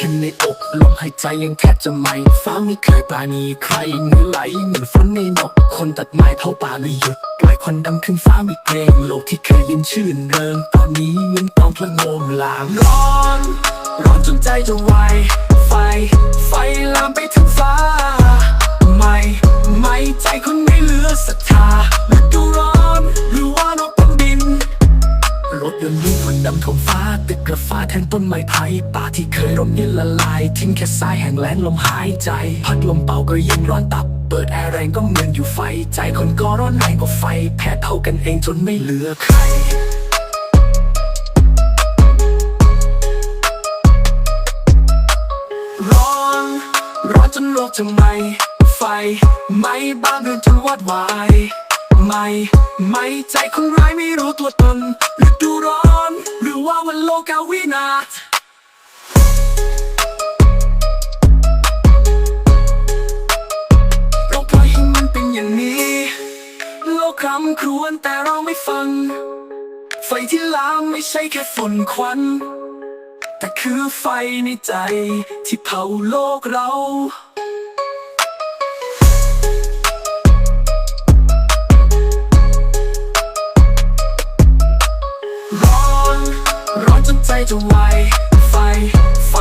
ในอกลมหายใจยังแทบจะไหม่ฟ้าไม่เคยปราณีใครเหงื่อไหลเหมือนฝนในนก คนตัดไม้เผาป่าเลยหยุดปล่อยควันดำขึ้นฟ้าไม่เกรงโลกที่เคยยินชื่นเริงตอนนี้ยังต้องพละโงมลามร้อนร้อนจนใจจะวายไฟ ไฟลามไปถึงฟ้า ไม่ ไม่ใจคนไม่เหลือศรัทธา รถยนต์วิ่งควันดำท่วมฟ้า ตึกกระฟ้าแทนต้นไม้ไผ่ป่าที่เคยร่มเย็นละลาย ทิ้งแค่ทรายแห้งแล้งลมหายใจ พัดลมเป่าก็ยังร้อนตับ เปิดแอร์แรงก็เหมือนอยู่ไฟ ใจคนก็ร้อนแรงกว่าไฟ แพ้เท่ากันเองจนไม่เหลือใครร้อนร้อนจนโลกจะไหม้ไฟไหม้บ้านเรือนจนวอดวาย หม่ ไม่ใจคนร้ายไม่รู้ตัวตนฤดูร้อน หรือว่าวันโลกาวินาศเราปล่อยให้มันเป็นอย่างนี้ โลกคำครวญแต่เราไม่ฟัง ไฟที่ลามไม่ใช่แค่ฝุ่นควัน แต่คือไฟในใจที่เผาโลกเรา จนใจะวายไฟไฟ